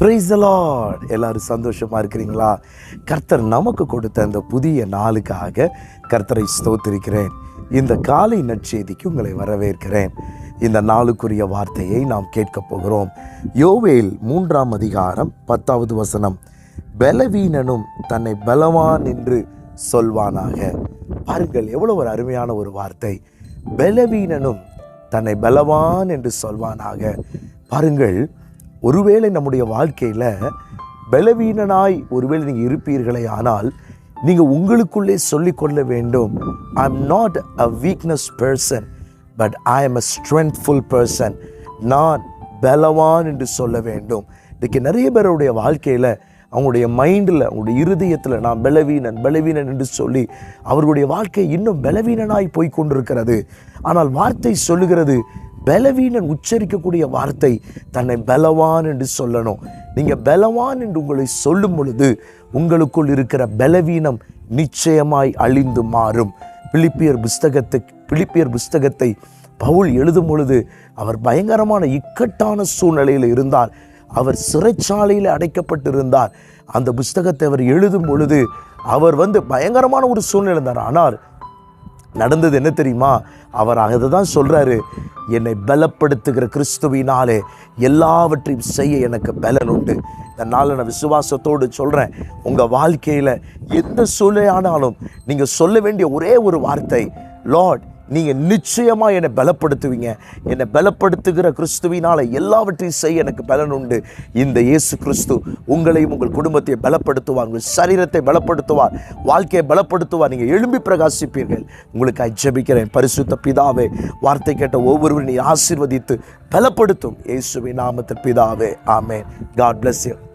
Price Lord எல்லாரும் சந்தோஷமாக இருக்கிறீங்களா? கர்த்தர் நமக்கு கொடுத்த அந்த புதிய நாளுக்காக கர்த்தரை ஸ்தோத்திருக்கிறேன். இந்த காலை நற்செய்திக்கு உங்களை வரவேற்கிறேன். இந்த நாளுக்குரிய வார்த்தையை நாம் கேட்கப் போகிறோம். யோவேல் மூன்றாம் அதிகாரம் பத்தாவது வசனம். பலவீனனும் தன்னை பலவான் என்று சொல்வானாக. பாருங்கள் எவ்வளோ ஒரு அருமையான ஒரு வார்த்தை. பலவீனனும் தன்னை பலவான் என்று சொல்வானாக. பாருங்கள் ஒருவேளை நம்முடைய வாழ்க்கையில் பலவீனனாய் ஒருவேளை நீங்கள் இருப்பீர்களே ஆனால் நீங்கள் உங்களுக்குள்ளே சொல்லிக்கொள்ள வேண்டும் I am not a weakness person but I am a strengthful person நான் பலவான் என்று சொல்ல வேண்டும். இன்றைக்கி நிறைய பேருடைய வாழ்க்கையில் அவங்களுடைய மைண்டில் அவங்களுடைய இருதயத்தில் நான் பலவீனன் பலவீனன் என்று சொல்லி அவர்களுடைய வாழ்க்கை இன்னும் பலவீனனாய் போய் கொண்டிருக்கிறது. ஆனால் வார்த்தை சொல்லுகிறது பலவீனன் உச்சரிக்கக்கூடிய வார்த்தை தன்னை பலவான் என்று சொல்லணும். நீங்கள் பலவான் என்று உங்களை சொல்லும் பொழுது உங்களுக்குள் இருக்கிற பலவீனம் நிச்சயமாய் அழிந்து மாறும். பிலிப்பியர் புஸ்தகத்தை பிலிப்பியர் புஸ்தகத்தை பவுல் எழுதும் பொழுது அவர் பயங்கரமான இக்கட்டான சூழ்நிலையில் இருந்தார். அவர் சிறைச்சாலையில் அடைக்கப்பட்டிருந்தார். அந்த புஸ்தகத்தை அவர் எழுதும் பொழுது அவர் வந்து பயங்கரமான ஒரு சூழ்நிலை இருந்தார். ஆனால் நடந்தது என்ன தெரியுமா? அவர் அதை தான் சொல்கிறாரு என்னை பலப்படுத்துகிற கிறிஸ்துவினாலே எல்லாவற்றையும் செய்ய எனக்கு பலன் உண்டு. இந்த நாளில் நான் விசுவாசத்தோடு சொல்கிறேன் உங்கள் வாழ்க்கையில் எந்த சூழ்நிலையானாலும் நீங்கள் சொல்ல வேண்டிய ஒரே ஒரு வார்த்தை லார்ட் நீங்கள் நிச்சயமாக என்னை பலப்படுத்துவீங்க. என்னை பலப்படுத்துகிற கிறிஸ்துவினால் எல்லாவற்றையும் செய்ய எனக்கு பலன் உண்டு. இந்த இயேசு கிறிஸ்து உங்களையும் உங்கள் குடும்பத்தை பலப்படுத்துவார் உங்கள் சரீரத்தை பலப்படுத்துவார் வாழ்க்கையை பலப்படுத்துவார். நீங்கள் எழும்பி பிரகாசிப்பீர்கள். உங்களுக்கு ஜபிக்கிறேன். பரிசுத்த பிதாவே வார்த்தை கேட்ட ஒவ்வொருவரும் நீ ஆசீர்வதித்து பலப்படுத்தும். இயேசுவின் நாமத்தில் பிதாவே ஆமே காட் பிளஸ் யூ